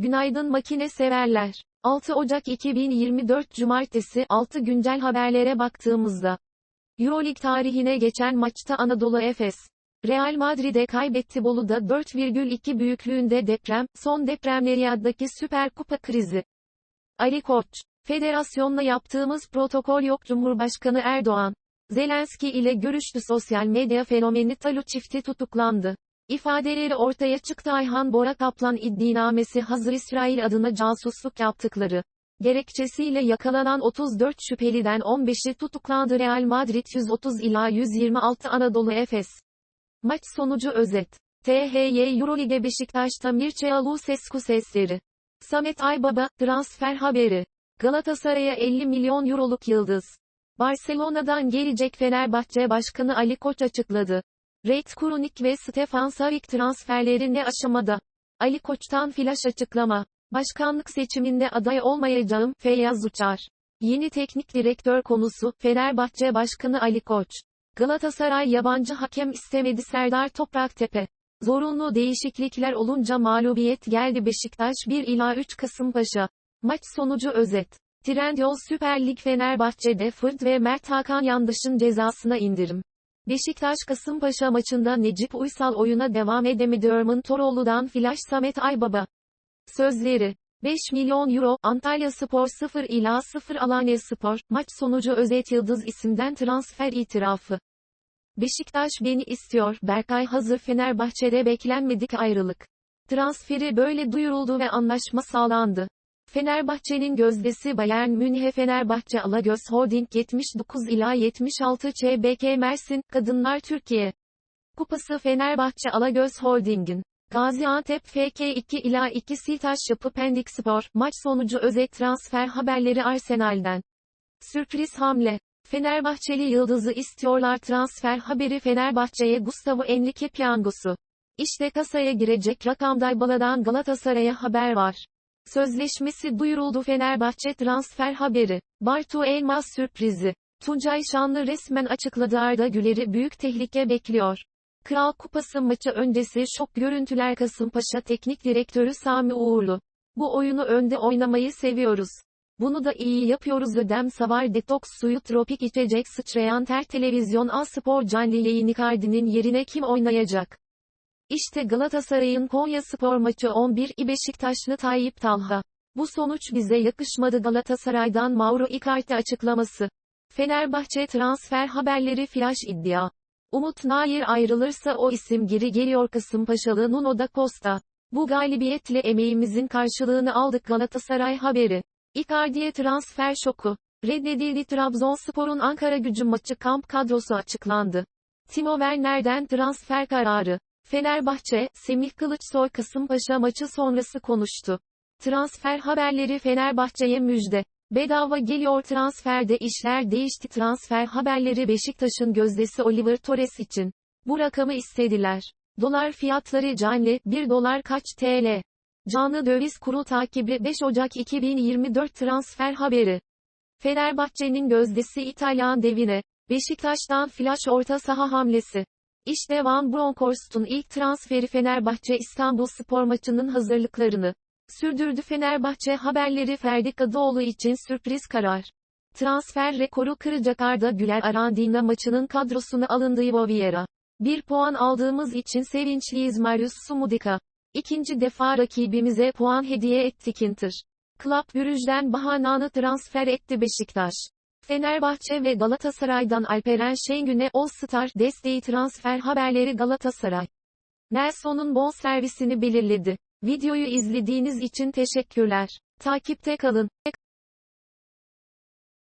Günaydın makine severler. 6 Ocak 2024 Cumartesi 6 güncel haberlere baktığımızda. Euroleague tarihine geçen maçta Anadolu Efes. Real Madrid'e kaybetti Bolu'da 4,2 büyüklüğünde deprem, son depremleriyadaki Süper Kupa krizi. Ali Koç. Federasyonla yaptığımız protokol yok Cumhurbaşkanı Erdoğan. Zelenski ile görüştü sosyal medya fenomeni Talu çifti tutuklandı. İfadeleri ortaya çıktı Ayhan Bora Kaplan iddianamesi hazır İsrail adına casusluk yaptıkları. Gerekçesiyle yakalanan 34 şüpheliden 15'i tutuklandı Real Madrid 130 ila 126 Anadolu Efes. Maç sonucu özet. THY Eurolige Beşiktaş'ta Mircea Lucescu sesleri. Samet Aybaba, transfer haberi. Galatasaray'a 50 milyon euroluk yıldız. Barcelona'dan gelecek Fenerbahçe Başkanı Ali Koç açıkladı. Reyt Kurunik ve Stefan Savic transferleri ne aşamada? Ali Koç'tan flash açıklama. Başkanlık seçiminde aday olmayacağım, Feyyaz Uçar. Yeni teknik direktör konusu, Fenerbahçe Başkanı Ali Koç. Galatasaray yabancı hakem istemedi Serdar Topraktepe. Zorunlu değişiklikler olunca mağlubiyet geldi Beşiktaş 1 ila 3 Kasımpaşa. Maç sonucu özet. Trendyol Süper Lig Fenerbahçe'de Fırt ve Mert Hakan Yandaş'ın cezasına indirim. Beşiktaş Kasımpaşa maçında Necip Uysal oyuna devam edemedi Erman Toroğlu'dan flash Samet Aybaba. Sözleri 5 milyon euro, Antalya Spor 0 ila 0 Alanya Spor, maç sonucu Özet Yıldız isimden transfer itirafı. Beşiktaş beni istiyor, Berkay hazır Fenerbahçe'de beklenmedik ayrılık. Transferi böyle duyuruldu ve anlaşma sağlandı. Fenerbahçe'nin gözdesi Bayern Münih'e Fenerbahçe Alagöz Holding 79 ila 76 ÇBK Mersin, Kadınlar Türkiye. Kupası Fenerbahçe Alagöz Holding'in. Gaziantep FK 2 ila 2 Siltaş Yapı Pendik Spor, maç sonucu özet transfer haberleri Arsenal'den. Sürpriz hamle. Fenerbahçeli Yıldız'ı istiyorlar transfer haberi Fenerbahçe'ye Gustavo Enrique piyangosu. İşte kasaya girecek rakamda Bala'dan Galatasaray'a haber var. Sözleşmesi duyuruldu Fenerbahçe transfer haberi. Bartu Elmas sürprizi. Tuncay Şanlı resmen açıkladı Arda Güler'i büyük tehlike bekliyor. Kral Kupası maçı öncesi şok görüntüler Kasımpaşa Teknik Direktörü Sami Uğurlu. Bu oyunu önde oynamayı seviyoruz. Bunu da iyi yapıyoruz ödem savar detoks suyu tropik içecek sıçrayan ter televizyon A Spor canlı yayın Icardi'nin yerine kim oynayacak? İşte Galatasaray'ın Konya Spor maçı 11 i Beşiktaşlı Tayyip Talha. Bu sonuç bize yakışmadı Galatasaray'dan Mauro Icardi açıklaması. Fenerbahçe transfer haberleri flash iddia. Umut Nair ayrılırsa o isim geri geliyor Kasımpaşalı Nuno da Costa. Bu galibiyetle emeğimizin karşılığını aldık Galatasaray haberi. Icardi'ye transfer şoku. Reddedildi Trabzonspor'un Ankara gücü maçı kamp kadrosu açıklandı. Timo Werner'den transfer kararı. Fenerbahçe, Semih Kılıçsoy Kasımpaşa maçı sonrası konuştu. Transfer haberleri Fenerbahçe'ye müjde. Bedava geliyor transferde işler değişti transfer haberleri Beşiktaş'ın gözdesi Oliver Torres için. Bu rakamı istediler. Dolar fiyatları canlı, 1 dolar kaç TL? Canlı döviz kuru takibi 5 Ocak 2024 transfer haberi. Fenerbahçe'nin gözdesi İtalyan devine. Beşiktaş'tan flash orta saha hamlesi. İşte Van Bronckhorst'un ilk transferi Fenerbahçe İstanbul spor maçının hazırlıklarını sürdürdü Fenerbahçe haberleri Ferdi Kadıoğlu için sürpriz karar. Transfer rekoru kıracak Arda Güler Arandina maçının kadrosuna alındı Ivo Vieira. Bir puan aldığımız için sevinçliyiz Marius Sumudika. İkinci defa rakibimize puan hediye ettik Inter. Club Brugge'den Bahanan'ı transfer etti Beşiktaş. Fenerbahçe ve Galatasaray'dan Alperen Şengün'e All-Star desteği transfer haberleri Galatasaray. Nelson'un bon servisini belirledi. Videoyu izlediğiniz için teşekkürler. Takipte kalın.